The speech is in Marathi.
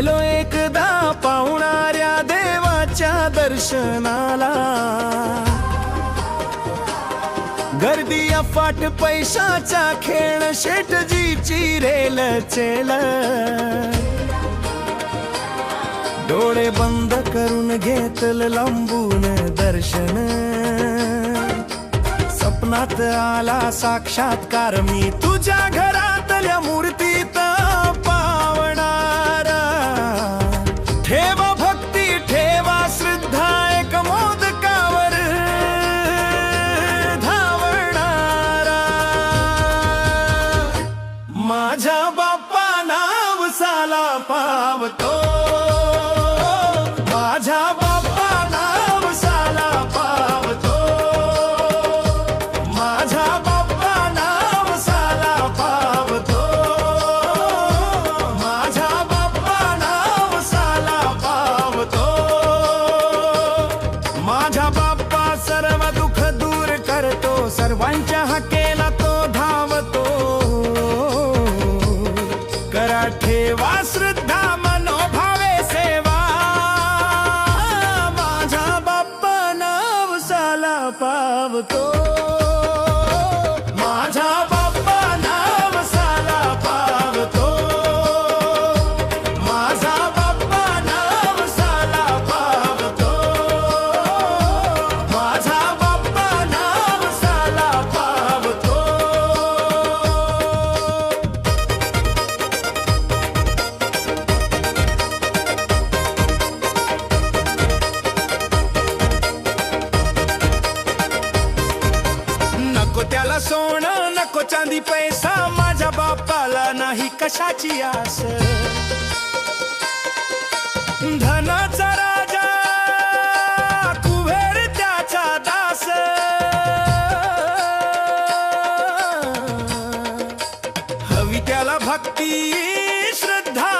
गेलो एकदा पाहुणाऱ्या देवाच्या दर्शनाला. गर्दी अफाट पैशाचा खेळ शेटजीची रेल चेल. डोळे बंद करून घेतल लांबून दर्शन. स्वप्नात आला साक्षात्कार मी तुझ्या घरातल्या मूर्ती माझ्या बाप्पा नाव साला पावतो. माझ्या बाप्पा नाव साला पावतो. माझ्या बाप्पा नाव साला पावतो. माझ्या बाप्पा नाव साला पावतो. माझ्या बाप्पा सर्व दुःख दूर करतो. सर्वांच्या हके नाव साला पावतो मला सोनं नको चांदी पैसा माझ्या बापाला नाही कशाची आस? धनाचा राजा कुबेर त्याचा दास. हवी त्याला भक्ती श्रद्धा